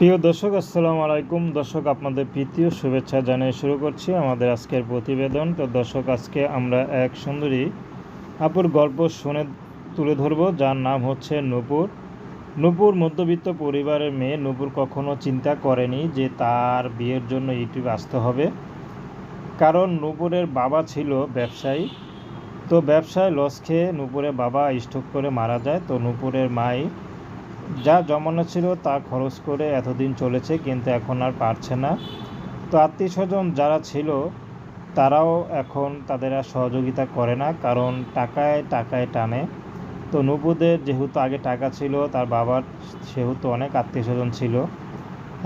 প্রিয় দর্শক, আসসালামু আলাইকুম। দর্শক, আপনাদের প্রীতীয় শুভেচ্ছা জানিয়ে শুরু করছি আমাদের আজকের প্রতিবেদন। তো দর্শক, আজকে আমরা এক সুন্দরী আপুর গল্প শুনে তুলে ধরব। যার নাম হচ্ছে নূপুর। নূপুর মধ্যবিত্ত পরিবারের মেয়ে নূপুর কখনো চিন্তা করেনি যে তার বিয়ের জন্য ইউটিউব আসতে হবে। কারণ নূপুরের বাবা ছিল ব্যবসায়ী। তো ব্যবসায় লস খেয়ে নূপুরের বাবা স্ট্রোক করে মারা যায়। তো নূপুরের মাই যা জমানো ছিল তা খরচ করে এতদিন চলেছে, কিন্তু এখন আর পারছে না। তো আত্মীয় স্বজন যারা ছিল, তারাও এখন তাদের আর সহযোগিতা করে না, কারণ টাকায় টাকায় টানে। তো নূপুদের যেহেতু আগে টাকা ছিল, তার বাবার সেহেতু অনেক আত্মীয় স্বজন ছিল।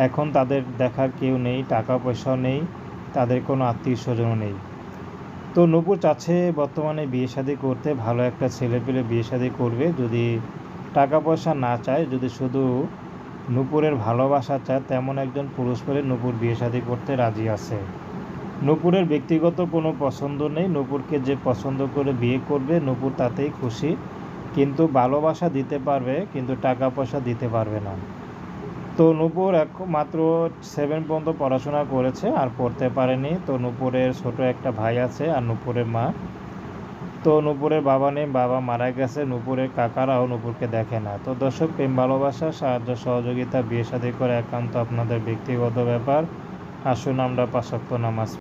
এখন তাদের দেখার কেউ নেই, টাকা পয়সাও নেই, তাদের কোনো আত্মীয় স্বজনও নেই। তো নূপুর চাচ্ছে বর্তমানে বিয়ে শাদী করতে, ভালো একটা ছেলে পেলে বিয়ে শাদী করবে, যদি টাকা পয়সা না চায়, যদি শুধু নূপুরের ভালোবাসা চায়, তেমন একজন পুরুষ পেলে নূপুর বিয়ে শাদী করতে রাজি আছে। নূপুরের ব্যক্তিগত কোনো পছন্দ নেই, নূপুরকে যে পছন্দ করে বিয়ে করবে, নূপুর তাতেই খুশি। কিন্তু ভালোবাসা দিতে পারবে, কিন্তু টাকা পয়সা দিতে পারবে না। তো নূপুর মাত্র সেভেন পর্যন্ত পড়াশোনা করেছে, আর পড়তে পারেনি। তো নূপুরের ছোট একটা ভাই আছে, আর নূপুরের মা তো নূপুরের বাবা নেই, বাবা মারা গেছে, নূপুরের কাকারাও নূপুরকে দেখে না। তো দর্শক, প্রেম, ভালোবাসা, সাহায্য, সহযোগিতা, বিয়ে শাদী করে একান্ত আপনাদের ব্যক্তিগত ব্যাপার। আসুন আমরা পাশাক্ত নামাজ